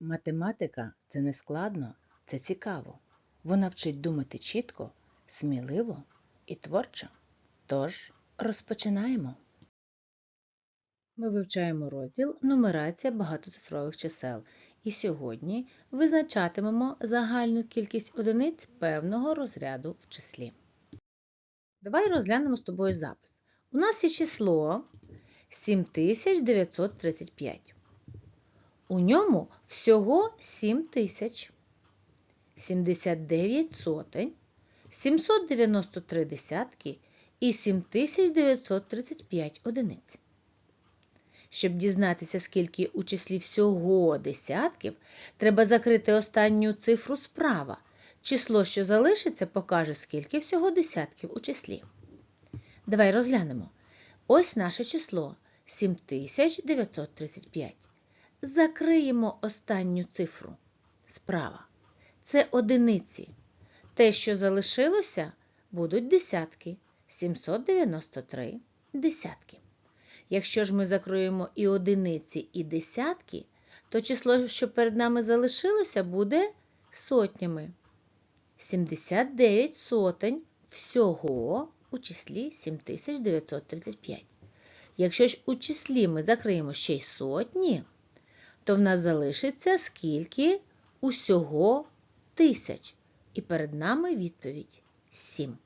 Математика це не складно, це цікаво. Вона вчить думати чітко, сміливо і творчо. Тож розпочинаємо. Ми вивчаємо розділ Нумерація багатоцифрових чисел. І сьогодні визначатимемо загальну кількість одиниць певного розряду в числі. Давай розглянемо з тобою запис. У нас є число 7935. У ньому всього 7000, 79 сотень, 793 десятки і 7935 одиниць. Щоб дізнатися, скільки у числі всього десятків, треба закрити останню цифру справа. Число, що залишиться, покаже, скільки всього десятків у числі. Давай розглянемо. Ось наше число 7935. Закриємо останню цифру справа. Це одиниці. Те, що залишилося, будуть десятки. 793 десятки. Якщо ж ми закроємо і одиниці, і десятки, то число, що перед нами залишилося, буде сотнями. 79 сотень всього у числі 7935. Якщо ж у числі ми закриємо ще й сотні, то в нас залишиться скільки усього тисяч. І перед нами відповідь 7.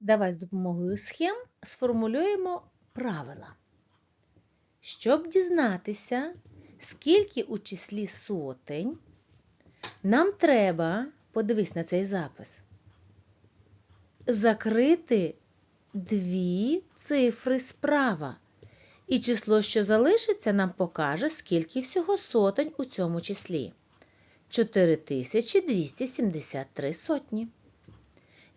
Давай з допомогою схем сформулюємо правила. Щоб дізнатися, скільки у числі сотень, нам треба, подивись на цей запис, закрити дві цифри справа. І число, що залишиться, нам покаже, скільки всього сотень у цьому числі. 4273 сотні.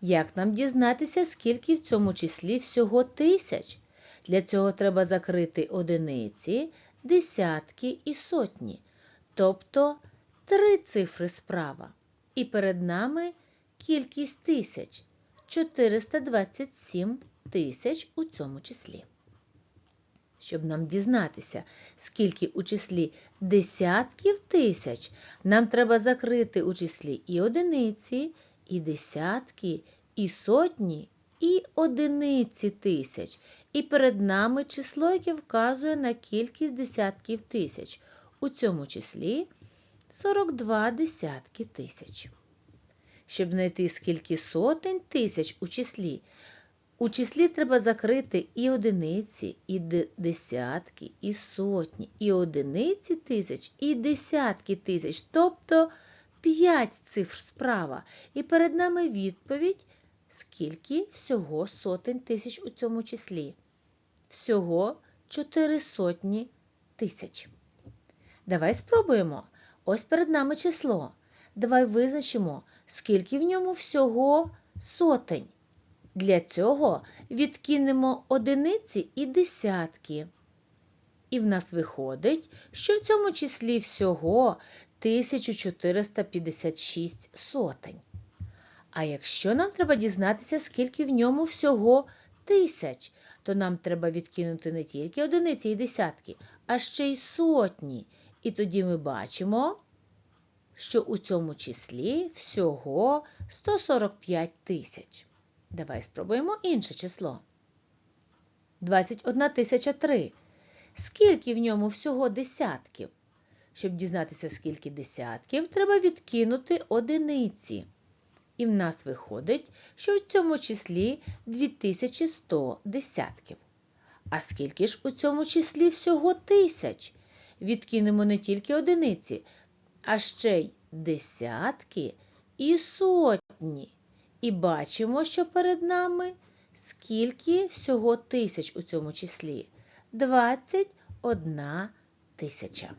Як нам дізнатися, скільки в цьому числі всього тисяч? Для цього треба закрити одиниці, десятки і сотні, тобто три цифри справа. І перед нами кількість тисяч 427 тисяч у цьому числі. Щоб нам дізнатися, скільки у числі десятків тисяч, нам треба закрити у числі і одиниці, і десятки, і сотні, і одиниці тисяч. І перед нами число, яке вказує на кількість десятків тисяч. У цьому числі 42 десятки тисяч. Щоб знайти скільки сотень тисяч у числі, у числі треба закрити і одиниці, і десятки, і сотні, і одиниці тисяч, і десятки тисяч, тобто 5 цифр справа. І перед нами відповідь, скільки всього сотень тисяч у цьому числі. Всього 4 сотні тисяч. Давай спробуємо. Ось перед нами число. Давай визначимо, скільки в ньому всього сотень. Для цього відкинемо одиниці і десятки. І в нас виходить, що в цьому числі всього 1456 сотень. А якщо нам треба дізнатися, скільки в ньому всього тисяч, то нам треба відкинути не тільки одиниці і десятки, а ще й сотні. І тоді ми бачимо, що у цьому числі всього 145 тисяч. Давай спробуємо інше число. 21 тисяча 3. Скільки в ньому всього десятків? Щоб дізнатися, скільки десятків, треба відкинути одиниці. І в нас виходить, що в цьому числі 2100 десятків. А скільки ж у цьому числі всього тисяч? Відкинемо не тільки одиниці, а ще й десятки і сотні. І бачимо, що перед нами скільки всього тисяч у цьому числі. 21 тисяча.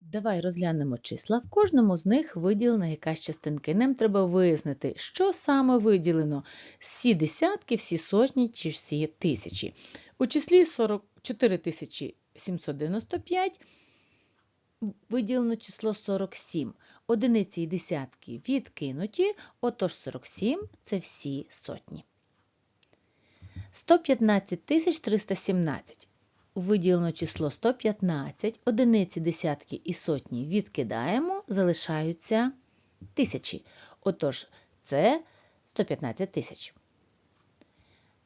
Давай розглянемо числа. В кожному з них виділена якась частинка. Нам треба вияснити, що саме виділено всі десятки, всі сотні чи всі тисячі. У числі 44 795 виділено число 47. Одиниці і десятки відкинуті, отож 47 це всі сотні. 115 317 виділено число 115, одиниці, десятки і сотні відкидаємо, залишаються тисячі. Отож, це 115 тисяч.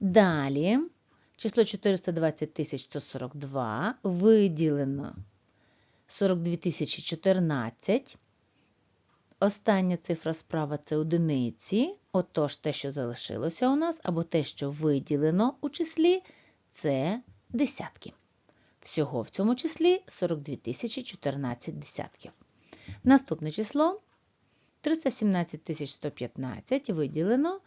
Далі число 420 142 виділено 42 тисячі 14. Остання цифра справа це одиниці. Отож, те, що залишилося у нас, або те, що виділено у числі, це десятки. Всього в цьому числі 42 тисячі 14 десятків. Наступне число 317 115 виділено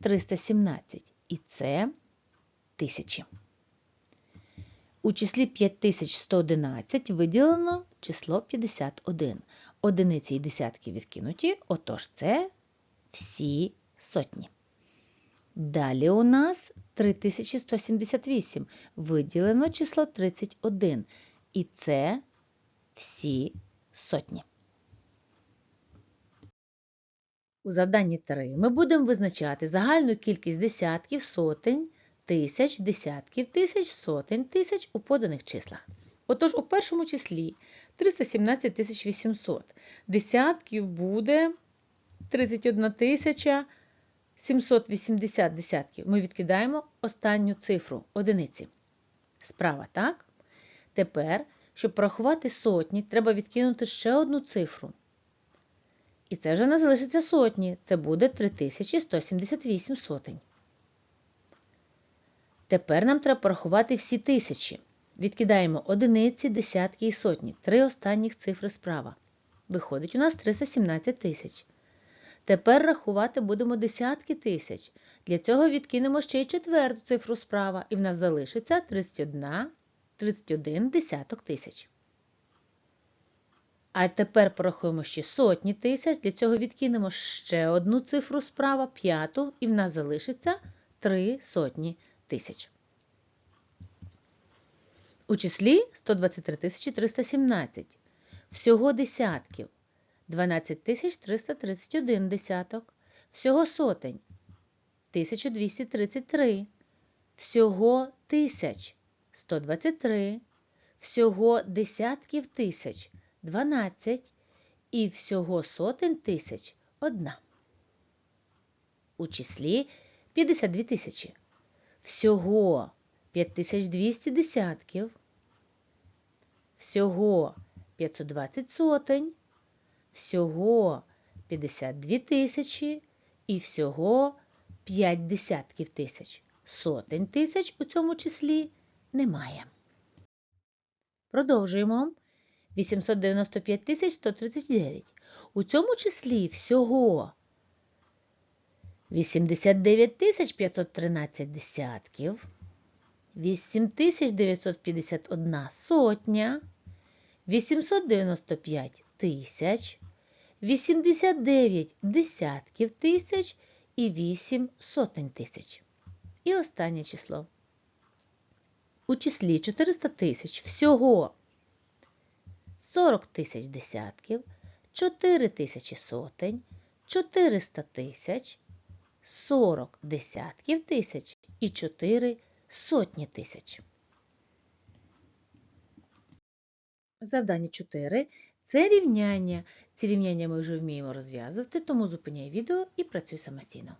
317. І це тисячі. У числі 5111 виділено число 51. Одиниці і десятки відкинуті, отож це всі сотні. Далі у нас 3178 виділено число 31. І це всі сотні. У завданні 3 ми будемо визначати загальну кількість десятків, сотень, тисяч, десятків, тисяч, сотень, тисяч у поданих числах. Отож, у першому числі 317 800. Десятків буде 31 тисяча 780 десятків. Ми відкидаємо останню цифру одиниці. Справа, так? Тепер, щоб порахувати сотні, треба відкинути ще одну цифру. І це вже не залишиться сотні. Це буде 3178 сотень. Тепер нам треба порахувати всі тисячі. Відкидаємо одиниці, десятки і сотні. Три останніх цифри справа. Виходить у нас 317 тисяч. Тепер рахувати будемо десятки тисяч. Для цього відкинемо ще й четверту цифру справа, і в нас залишиться 31, 31 десяток тисяч. А тепер порахуємо ще сотні тисяч. Для цього відкинемо ще одну цифру справа, п'яту, і в нас залишиться 3 сотні тисяч. У числі 123 317. Всього десятків 12 331 десяток. Всього сотень 1233. Всього тисяч 123. Всього десятків тисяч 12. І всього сотень тисяч 1. У числі 52 тисячі. Всього 5200 десятків, всього 520 сотень, всього 52 тисячі і всього 5 десятків тисяч. Сотень тисяч у цьому числі немає. Продовжуємо. 895 139. У цьому числі всього 89 513 десятків, 8951 сотня, 895 тисяч, 89 десятків тисяч і 8 сотень тисяч. І останнє число. У числі 400 тисяч всього 40 тисяч десятків, 4 тисячі сотень, 400 тисяч, 40 десятків тисяч і 4 сотні тисяч. Завдання 4 це рівняння. Ці рівняння ми вже вміємо розв'язувати, тому зупиняй відео і працюй самостійно.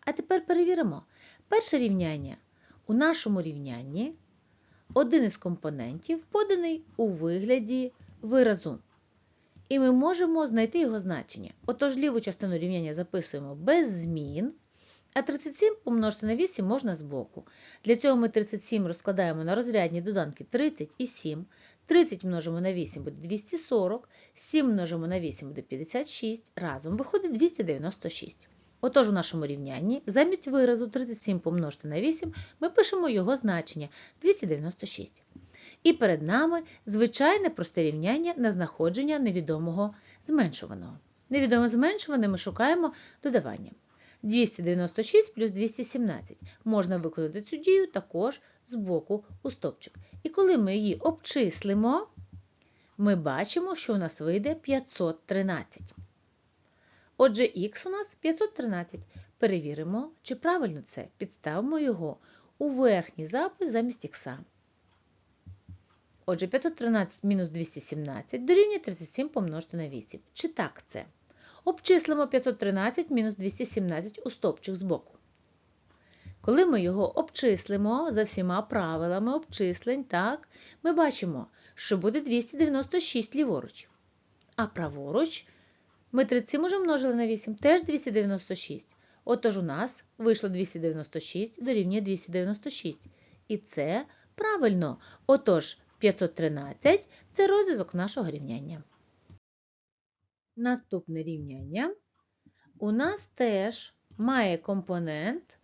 А тепер перевіримо. Перше рівняння. У нашому рівнянні один із компонентів поданий у вигляді виразу. І ми можемо знайти його значення. Отож, ліву частину рівняння записуємо без змін, а 37 помножити на 8 можна збоку. Для цього ми 37 розкладаємо на розрядні доданки 30 і 7. 30 множимо на 8 буде 240, 7 множимо на 8 буде 56, разом виходить 296. Отож, у нашому рівнянні замість виразу 37 помножити на 8 ми пишемо його значення 296. І перед нами звичайне просте рівняння на знаходження невідомого зменшуваного. Невідоме зменшуване ми шукаємо додаванням. 296 плюс 217. Можна виконати цю дію також з боку у стопчик. І коли ми її обчислимо, ми бачимо, що у нас вийде 513. Отже, х у нас 513. Перевіримо, чи правильно це. Підставимо його у верхній запис замість х. Отже, 513 мінус 217 дорівнює 37 помножити на 8. Чи так це? Обчислимо 513 мінус 217 у стопчик збоку. Коли ми його обчислимо за всіма правилами обчислень, так, ми бачимо, що буде 296 ліворуч. А праворуч ми 37 уже множили на 8, теж 296. Отож у нас вийшло 296 дорівнює 296. І це правильно. Отож, 513 це розв'язок нашого рівняння. Наступне рівняння у нас теж має компонент,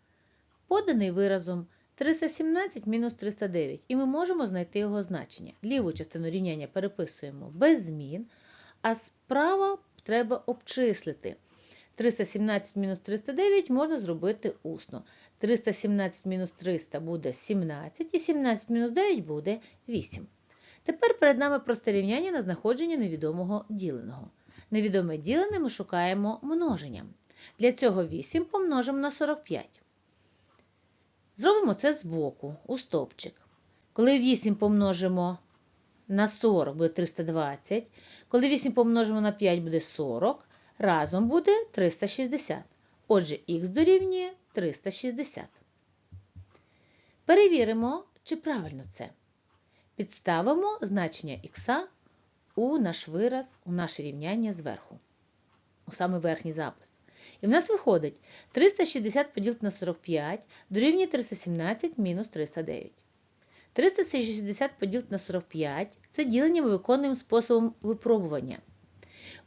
поданий виразом 317 мінус 309, і ми можемо знайти його значення. Ліву частину рівняння переписуємо без змін, а справа треба обчислити. 317 мінус 309 можна зробити усно. 317 мінус 300 буде 17, і 17 мінус 9 буде 8. Тепер перед нами просте рівняння на знаходження невідомого діленого. Невідоме ділене ми шукаємо множенням. Для цього 8 помножимо на 45. Зробимо це збоку, у стовпчик. Коли 8 помножимо на 40 буде 320, коли 8 помножимо на 5 буде 40, разом буде 360. Отже, х дорівнює 360. Перевіримо, чи правильно це. Підставимо значення х у наш вираз, у наше рівняння зверху, у саме верхній запис. І в нас виходить 360 поділити на 45 дорівнює 317 мінус 309. 360 поділити на 45 це ділення ми виконуємо способом випробування.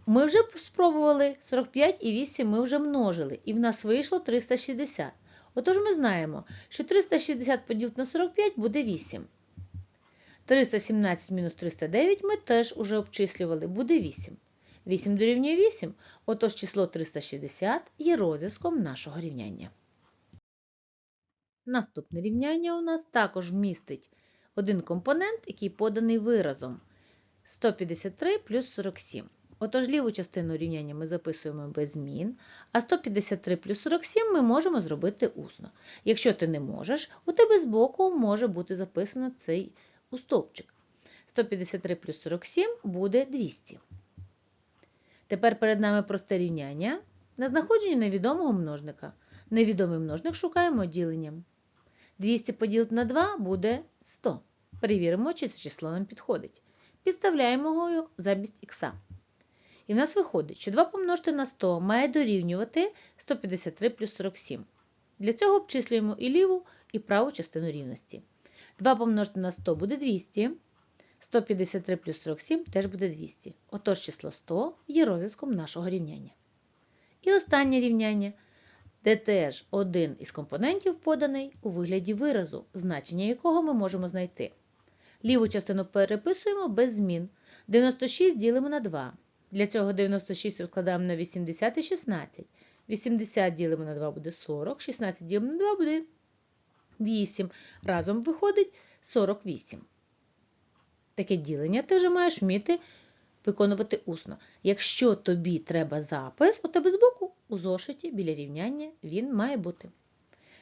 Ми вже спробували 45 і 8 ми вже множили, і в нас вийшло 360. Отож ми знаємо, що 360 поділити на 45 буде 8. 317 мінус 309 ми теж уже обчислювали, буде 8. 8 дорівнює 8, отож число 360 є розв'язком нашого рівняння. Наступне рівняння у нас також містить один компонент, який поданий виразом 153 плюс 47. Отож, ліву частину рівняння ми записуємо без змін, а 153 плюс 47 ми можемо зробити усно. Якщо ти не можеш, у тебе збоку може бути записано цей у стовпчик. 153 плюс 47 буде 200. Тепер перед нами просте рівняння на знаходження невідомого множника. Невідомий множник шукаємо діленням. 200 поділити на 2 буде 100. Перевіримо, чи це число нам підходить. Підставляємо його замість х. І в нас виходить, що 2 помножити на 100 має дорівнювати 153 плюс 47. Для цього обчислюємо і ліву, і праву частину рівності. 2 помножити на 100 буде 200. 153 плюс 47 теж буде 200. Отож число 100 є розв'язком нашого рівняння. І останнє рівняння, де теж один із компонентів поданий у вигляді виразу, значення якого ми можемо знайти. Ліву частину переписуємо без змін. 96 ділимо на 2. Для цього 96 розкладаємо на 80 і 16. 80 ділимо на 2 буде 40, 16 ділимо на 2 буде 8. Разом виходить 48. Таке ділення ти вже маєш вміти виконувати усно. Якщо тобі треба запис, у тебе збоку у зошиті біля рівняння він має бути.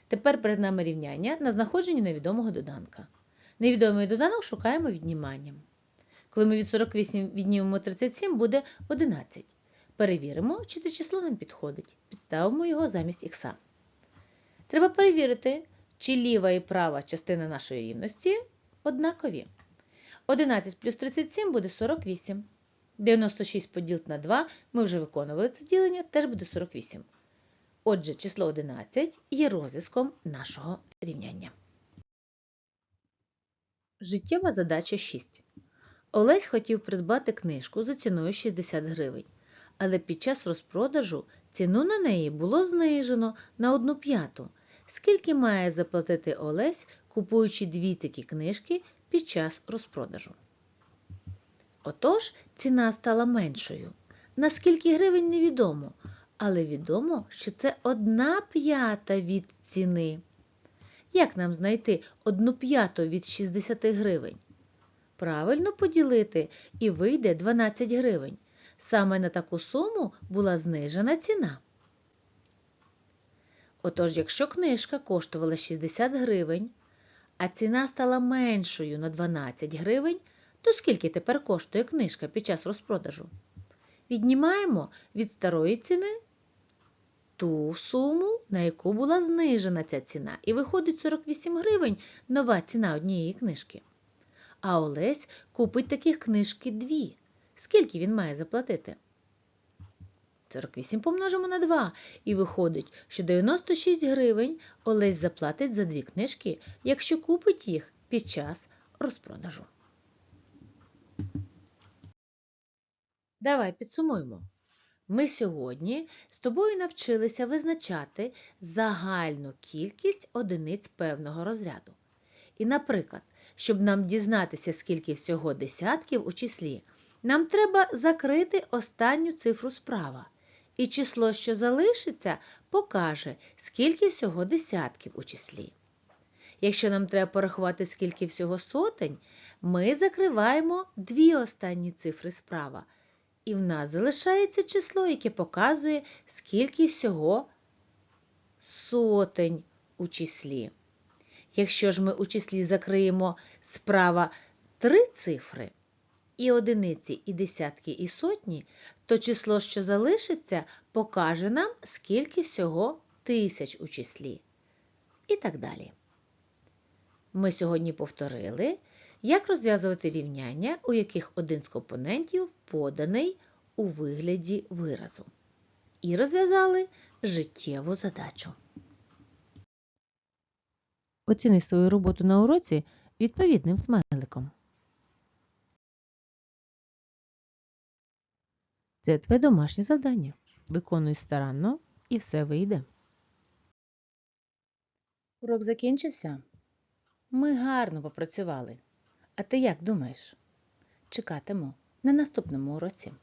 Тепер перед нами рівняння на знаходження невідомого доданка. Невідомий доданок шукаємо відніманням. Коли ми від 48 віднімемо 37, буде 11. Перевіримо, чи це число нам підходить. Підставимо його замість х. Треба перевірити, чи ліва і права частина нашої рівності однакові. 11 плюс 37 буде 48. 96 поділити на 2 ми вже виконували це ділення, теж буде 48. Отже, число 11 є розв'язком нашого рівняння. Життєва задача 6. Олесь хотів придбати книжку за ціною 60 гривень, але під час розпродажу ціну на неї було знижено на 1 п'яту. Скільки має заплатити Олесь, купуючи дві такі книжки під час розпродажу? Отож, ціна стала меншою. На скільки гривень невідомо, але відомо, що це одна п'ята від ціни. Як нам знайти одну п'яту від 60 гривень? Правильно поділити і вийде 12 гривень. Саме на таку суму була знижена ціна. Отож, якщо книжка коштувала 60 гривень, а ціна стала меншою на 12 гривень, то скільки тепер коштує книжка під час розпродажу? Віднімаємо від старої ціни ту суму, на яку була знижена ця ціна, і виходить 48 гривень нова ціна однієї книжки. А Олесь купить таких книжки дві. Скільки він має заплатити? 48 помножимо на 2 і виходить, що 96 гривень Олесь заплатить за дві книжки, якщо купить їх під час розпродажу. Давай підсумуємо. Ми сьогодні з тобою навчилися визначати загальну кількість одиниць певного розряду. І, наприклад, щоб нам дізнатися, скільки всього десятків у числі, нам треба закрити останню цифру справа. І число, що залишиться, покаже, скільки всього десятків у числі. Якщо нам треба порахувати, скільки всього сотень, ми закриваємо дві останні цифри справа. І в нас залишається число, яке показує, скільки всього сотень у числі. Якщо ж ми у числі закриємо справа три цифри, і одиниці, і десятки, і сотні, то число, що залишиться, покаже нам, скільки всього тисяч у числі. І так далі. Ми сьогодні повторили, як розв'язувати рівняння, у яких один з компонентів поданий у вигляді виразу. І розв'язали життєву задачу. Оціни свою роботу на уроці відповідним смайликом. Це твоє домашнє завдання. Виконуй старанно і все вийде. Урок закінчився. Ми гарно попрацювали. А ти як думаєш? Чекатиму на наступному уроці.